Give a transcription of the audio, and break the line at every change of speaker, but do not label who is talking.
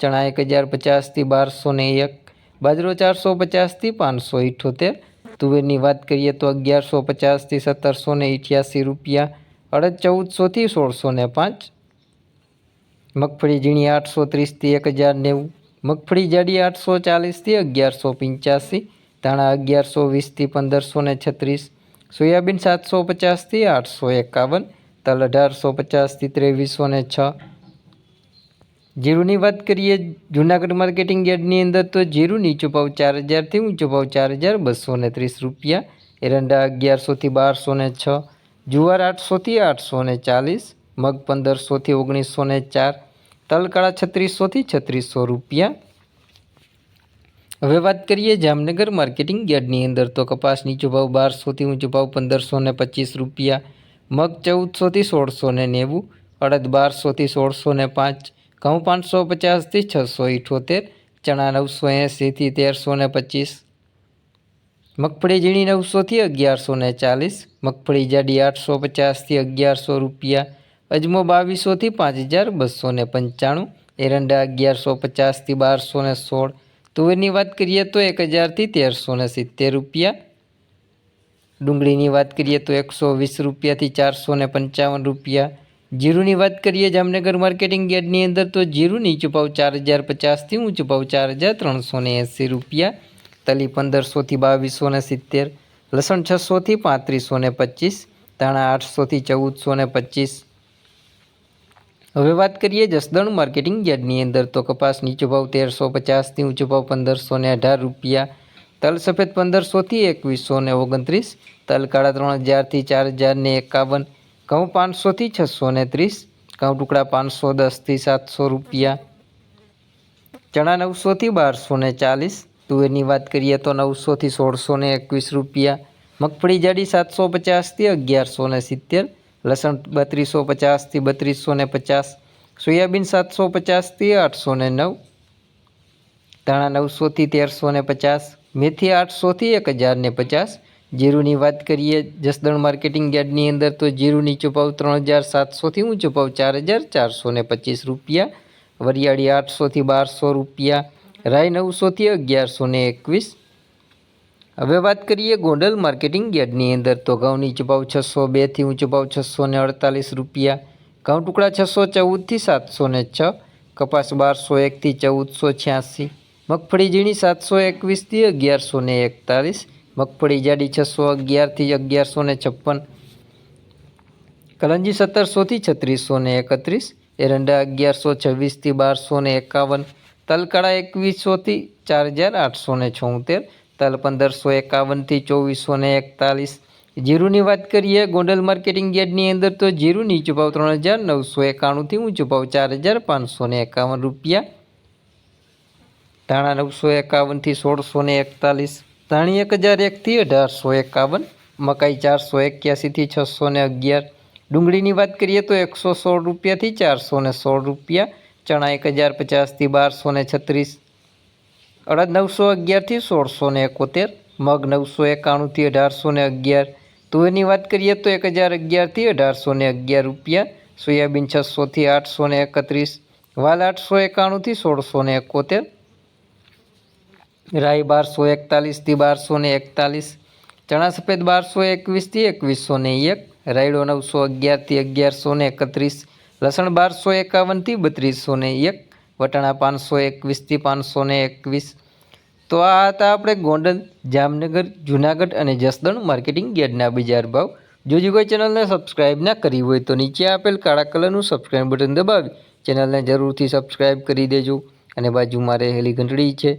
ચણા એક હજાર પચાસથી બારસો ને એક, બાજરો ચારસો પચાસથી પાંચસો ઇઠોતેર, તુવેરની વાત કરીએ તો અગિયારસો પચાસથી સત્તરસો ને અઠ્યાસી રૂપિયા, અડદ ચૌદસોથી સોળસો ને પાંચ, મગફળી ઝીણી આઠસો ત્રીસથી એક હજાર નેવું, મગફળી જાડી આઠસો ચાલીસથી અગિયારસો પંચ્યાસી, ધાણા અગિયારસો વીસથી પંદરસો ને છત્રીસ, સોયાબીન સાતસો પચાસથી આઠસો એકાવન, તલ અઢારસો પચાસથી ત્રેવીસો ને છ જીરુની વાત કરીએ, જૂનાગઢ માર્કેટિંગ યાર્ડની અંદર તો જીરું નીચો ભાવ ચાર હજારથી ઊંચો ભાવ ચાર હજાર બસો ને ત્રીસ રૂપિયા, એરંડા અગિયારસોથી બારસો ને છ, જુવાર આઠસોથી આઠસો ને ચાલીસ, મગ પંદરસોથી ઓગણીસો ને ચાર, તલકાળા છત્રીસોથી છત્રીસો રૂપિયા. હવે વાત કરીએ જામનગર માર્કેટિંગ યાર્ડની અંદર તો કપાસ નીચો ભાવ બારસોથી ઊંચો ભાવ પંદરસો ને પચીસ રૂપિયા, મગ ચૌદસોથી સોળસો ને નેવું, અડદ બારસોથી સોળસો ને પાંચ ઘઉં પાંચસો પચાસથી છસો ઇઠોતેર, ચણા નવસો એંસીથી તેરસો ને પચીસ. મગફળી ઝીણી નવસોથી અગિયારસો ને ચાલીસ. મગફળી જાડી આઠસો પચાસથી અગિયારસો રૂપિયા. અજમો બાવીસોથી પાંચ હજાર બસો ને પંચાણું. એરંડા અગિયારસો પચાસથી બારસો ને સોળ. તુવેરની વાત કરીએ તો એક હજારથી તેરસો ને સિત્તેર રૂપિયા. ડુંગળીની વાત કરીએ તો એકસો વીસ રૂપિયાથી ચારસો ને પંચાવન રૂપિયા. જીરુની વાત કરીએ જામનગર માર્કેટિંગ યાર્ડની અંદર, તો જીરું નીચું ભાવ ચાર હજાર પચાસથી ઊંચું ભાવ ચાર હજાર ત્રણસો ને એંસી રૂપિયા. તલી પંદરસોથી બાવીસો ને સિત્તેર, લસણ છસોથી પાંત્રીસો ને પચીસ, ધાણા આઠસોથી ચૌદસો ને પચીસ. હવે વાત કરીએ જસદણ માર્કેટિંગ યાર્ડની અંદર, તો કપાસ નીચો ભાવ તેરસો પચાસથી ઊંચો ભાવ પંદરસો ને અઢાર રૂપિયા. તલ સફેદ પંદરસોથી એકવીસો ને ઓગણત્રીસ, તલ કાળા ત્રણ હજારથી ચાર હજાર ને એકાવન ઘઉં પાંચસોથી છસો ને ત્રીસ, ઘઉં ટુકડા પાંચસો દસથી સાતસો રૂપિયા. ચણા નવસોથી બારસો ને ચાલીસ, તુવેરની વાત કરીએ તો નવસોથી સોળસો ને એકવીસ રૂપિયા. મગફળી જાડી સાતસો પચાસથી અગિયારસો ને સિત્તેર, લસણ બત્રીસો પચાસથી બત્રીસો ને પચાસ, સોયાબીન સાતસો પચાસથી આઠસો ને નવ, ધાણા નવસોથી તેરસો ને પચાસ, મેથી આઠસોથી એક હજાર ને પચાસ જીરુની વાત કરીએ, જસદણ માર્કેટિંગ યાર્ડની અંદર તો જીરુની ચૂપાવ ત્રણ હજાર સાતસોથી ઊંચો ભાવ ચાર હજાર ચારસો ને પચીસ રૂપિયા, વરિયાળી આઠસોથી બારસો રૂપિયા, રાય નવસોથી અગિયારસો ને એકવીસ. હવે વાત કરીએ ગોંડલ માર્કેટિંગ યાર્ડની અંદર તો ઘઉંની ચૂપાવ છસો બેથી ઊંચો ભાવ છસો ને અડતાલીસ રૂપિયા, ઘઉં ટુકડા છસો ચૌદથી સાતસો ને છ, કપાસ બારસો એકથી ચૌદસો છ્યાસી, મગફળી ઝીણી સાતસો એકવીસથી અગિયારસો ને એકતાલીસ મગફળી જાડી છસો અગિયારથી અગિયારસો ને છપ્પન. કલંજી સત્તરસોથી છત્રીસો ને એકત્રીસ. એરંડા અગિયારસો છવ્વીસથી બારસો ને એકાવન. તલકાળા એકવીસોથી ચાર હજાર આઠસો ને છોતેર. તલ પંદરસો એકાવનથી ચોવીસો ને એકતાલીસ. જીરુની વાત કરીએ, ગોંડલ માર્કેટિંગ યાર્ડની અંદર તો જીરુ નીચો ભાવ ત્રણ હજાર નવસો એકાણુંથી ઊંચો ભાવ ચાર હજાર પાંચસો ને એકાવન રૂપિયા. ધાણા નવસો એકાવનથી સોળસો ને એકતાલીસ. ધાણી એક હજાર એકથી અઢારસો એકાવન, મકાઈ ચારસો એક્યાસીથી છસો ને અગિયાર. ડુંગળીની વાત કરીએ તો એકસો સોળ રૂપિયાથી ચારસો ને સોળ રૂપિયા, ચણા એક હજાર પચાસથી બારસો ને છત્રીસ. અડદ નવસો અગિયારથી સોળસો ને એકોતેર, મગ નવસો એકાણુંથી અઢારસો ને અગિયાર. તુવેરની વાત કરીએ તો એક હજાર અગિયારથી અઢારસો ને અગિયાર રૂપિયા, સોયાબીન છસોથી આઠસો ને એકત્રીસ, વાલ આઠસો એકાણુંથી સોળસો ને એકોતેર રાઈ બારસો એકતાલીસથી બારસો ને એકતાલીસ. ચણા સફેદ બારસો એકવીસથી એકવીસો ને એક. રાયડો નવસો અગિયારથી અગિયારસો ને એકત્રીસ. લસણ બારસો એકાવનથી બત્રીસો ને એક. વટાણા પાંચસો એકવીસથી પાંચસો ને એકવીસ. તો આ હતા આપણે ગોંડલ, જામનગર, જુનાગઢ અને જસદણ માર્કેટિંગ યાર્ડના બજાર ભાવ. જો કોઈ ચેનલને સબસ્ક્રાઇબ ના કરી હોય તો નીચે આપેલ કાળા કલરનું સબસ્ક્રાઇબ બટન દબાવી. ચેનલને જરૂરથી સબસ્ક્રાઇબ કરી દેજો. અને બાજુમાં રહેલી ઘંટડી છે.